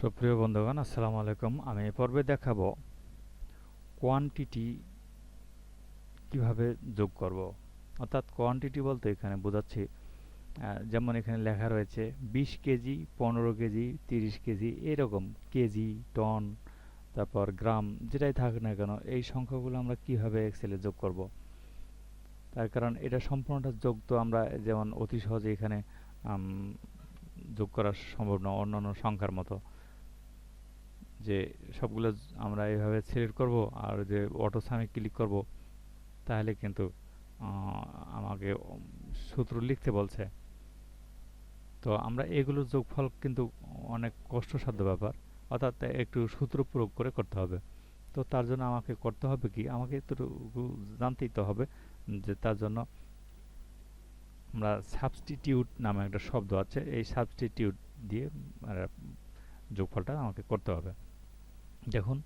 সুপ্রিয় বন্ধুগণ, আসসালামু আলাইকুম। আমি এ পর্বে দেখাবো কোয়ান্টিটি কীভাবে যোগ করব। অর্থাৎ কোয়ান্টিটি বলতে এখানে বোঝাচ্ছি যেমন এখানে লেখা রয়েছে বিশ কেজি, পনেরো কেজি, তিরিশ কেজি, এরকম কেজি, টন, তারপর গ্রাম, যেটাই থাক না কেন, এই সংখ্যাগুলো আমরা কীভাবে এক্সেলে যোগ করব। তার কারণ এটা সম্পূর্ণটা যোগ তো আমরা যেমন অতি সহজে এখানে যোগ করা সম্ভব না, অন্যান্য সংখ্যার মতো। যে সবগুলো আমরা এইভাবে সিলেক্ট করব আর যে অটো সামে ক্লিক করব, তাহলে কিন্তু আমাকে সূত্র লিখতে বলছে। তো আমরা এগুলোর যোগফল কিন্তু অনেক কষ্টসাধ্য ব্যাপার, অর্থাৎ একটু সূত্র প্রয়োগ করে করতে হবে। তো তার জন্য আমাকে করতে হবে কি, আমাকে এতটুকু জানতেই তো হবে যে তার জন্য আমরা সাবস্টিটিউট নামে একটা শব্দ আছে, এই সাবস্টিটিউট দিয়ে মানে যোগফলটা আমাকে করতে হবে। দেখুন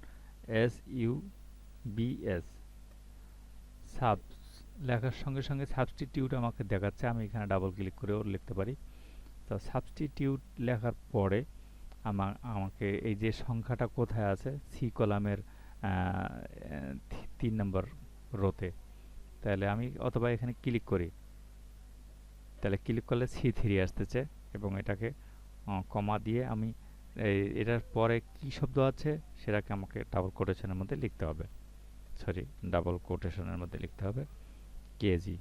S U B S sub লেখার সঙ্গে সঙ্গে সাবস্টিটিউট আমাকে দেখাচ্ছে, আমি এখানে ডাবল ক্লিক করেও লিখতে পারি। তো সাবস্টিটিউট লেখার পরে আমার, আমাকে এই যে সংখ্যাটা কোথায় আছে সি কলামের তিন নম্বর রোতে, তাহলে আমি অথবা এখানে ক্লিক করি। তাহলে ক্লিক করলে সি থ্রি আসতেছে এবং এটাকে কমা দিয়ে আমি এই, এটার পরে কি শব্দ আছে? সেটাকে আমাকে ডাবল কোটেশনের মধ্যে লিখতে হবে। সরি ডাবল কোটেশনের মধ্যে লিখতে হবে। কেজি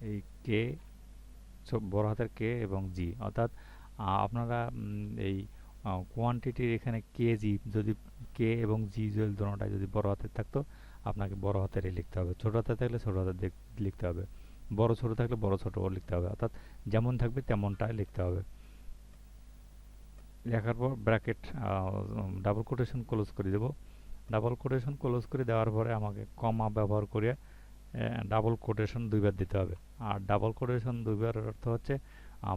এই কে বড় হাতের কে এবং জি অর্থাৎ আপনারা এই কোয়ান্টিটির এখানে কেজি যদি কে এবং জি যদি দুটোটাই যদি বড় হাতের থাকতো, আপনাকে বড় হাতেরই লিখতে হবে। ছোট হাতে থাকলে ছোট হাতের লিখতে হবে। বড় ছোট থাকলে বড় ছোট লিখতে হবে। অর্থাৎ, যেমন থাকবে তেমনটাই লিখতে হবে। লেখার পর ব্র্যাকেট ডাবল কোটেশন ক্লোজ করে দেব। ডাবল কোটেশন ক্লোজ করে দেওয়ার পরে আমাকে কমা ব্যবহার করে ডাবল কোটেশন দুইবার দিতে হবে। আর ডাবল কোটেশন দুইবার অর্থ হচ্ছে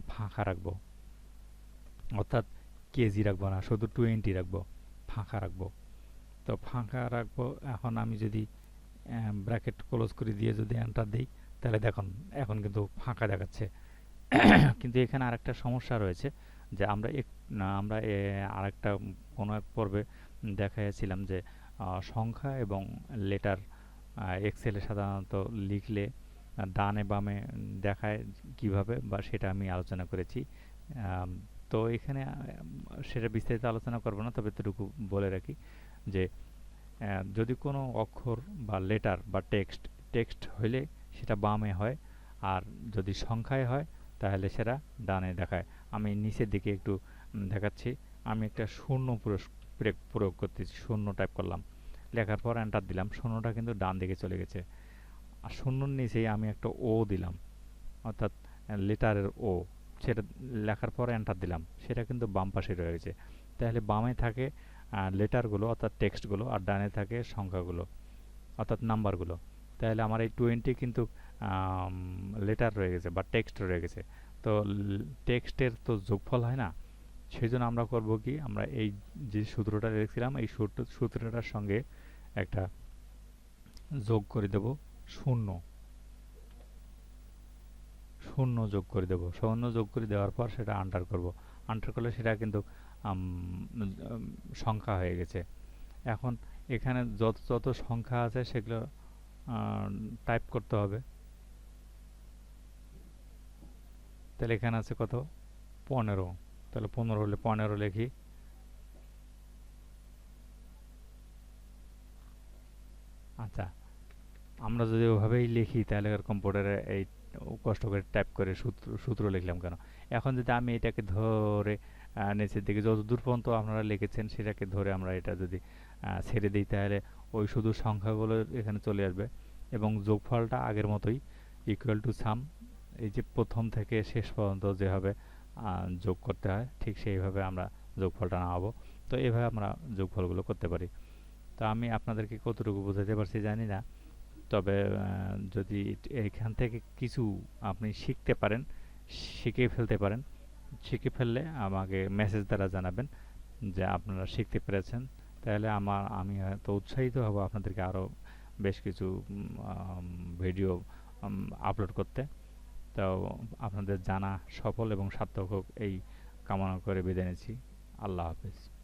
ফাঁকা রাখব। অর্থাৎ কেজি রাখব না, শুধু টোয়েন্টি রাখব, ফাঁকা রাখব। তো ফাঁকা রাখব, এখন আমি যদি ব্র্যাকেট ক্লোজ করে দিয়ে যদি এন্টার দিই, তাহলে দেখুন, এখন কিন্তু ফাঁকা দেখাচ্ছে। কিন্তু এখানে আরেকটা সমস্যা রয়েছে যে আমরা আমরা আরেকটা কোনো এক পর্বে দেখাইছিলাম যে সংখ্যা এবং লেটার এক্সেলে সাধারণত লিখলে ডানে বামে দেখায় কীভাবে বা সেটা আমি আলোচনা করেছি। তো এখানে সেটা বিস্তারিত আলোচনা করব না, তবে এতটুকু বলে রাখি যে যদি কোনো অক্ষর বা লেটার বা টেক্সট টেক্সট হইলে সেটা বামে হয় আর যদি সংখ্যায় হয় তাহলে সেটা ডানে দেখায়। আমি নিচের দিকে একটু দেখাচ্ছি। আমি একটা শূন্য প্রয়োগ করতেছি, শূন্য টাইপ করলাম। লেখার পর এন্টার দিলাম, শূন্যটা কিন্তু ডান দিকে চলে গেছে। আর শূন্যর নিচেই আমি একটা ও দিলাম, অর্থাৎ লেটারের ও সেটা লেখার পর এন্টার দিলাম, সেটা কিন্তু বাম পাশে রয়ে গেছে। তাহলে বামে থাকে লেটারগুলো অর্থাৎ টেক্সটগুলো আর ডানে থাকে সংখ্যাগুলো, অর্থাৎ নাম্বারগুলো তাহলে আমার এই টোয়েন্টি কিন্তু লেটার রয়ে গেছে, বা টেক্সট রয়ে গেছে। তো টেক্সটের তো যোগফল হয় না সেই জন্য আমরা করব কি, আমরা এই যে সূত্রটা দেখছিলাম, এই সূত্র, সূত্রটার সঙ্গে একটা যোগ করে দেব শূন্য। শূন্য যোগ করে দেব। শূন্য যোগ করে দেওয়ার পর সেটা আন্টার করব। আন্টার করলে সেটা কিন্তু সংখ্যা হয়ে গেছে। এখন এখানে যত যত সংখ্যা আছে সেগুলো টাইপ করতে হবে। তাহলে এখানে আছে কত? পনেরো। তাহলে পনেরো হলে পনেরো লিখি। আচ্ছা আমরা যদি ওভাবেই লিখি তাহলে কম্পিউটারে এই কষ্ট করে টাইপ করে সূত্র সূত্র লিখলাম কেন? এখন যদি আমি এটাকে ধরে নিচের দিকে যত দূর পর্যন্ত আপনারা লিখেছেন সেটাকে ধরে আমরা এটা যদি ছেড়ে দিই তাহলে ওই শুধু সংখ্যাগুলো এখানে চলে আসবে এবং যোগফলটা আগের মতোই ইকুয়াল টু সাম এই যে প্রথম থেকে শেষ পর্যন্ত যেভাবে আহ, যোগ করতে হয়। ঠিক সেইভাবে আমরা যোগফলটা নামাবো। তো এইভাবে আমরা যোগফলগুলো করতে পারি। তো আমি আপনাদেরকে কতটুকু বোঝাতে পারছি জানি না। তবে যদি এখান থেকে কিছু আপনি শিখতে পারেন, শিখে ফেলতে পারেন, শিখে ফেললে আমাকে মেসেজ দ্বারা জানাবেন যে আপনারা শিখতে পেরেছেন। তাহলে আমার, আমি হয়তো উৎসাহিত হব আপনাদেরকে আরও বেশ কিছু ভিডিও আপলোড করতে। তো আপনাদের জানা সফল এবং সার্থক হোক এই কামনা করে বিদায় নিচ্ছি। আল্লাহ হাফেজ।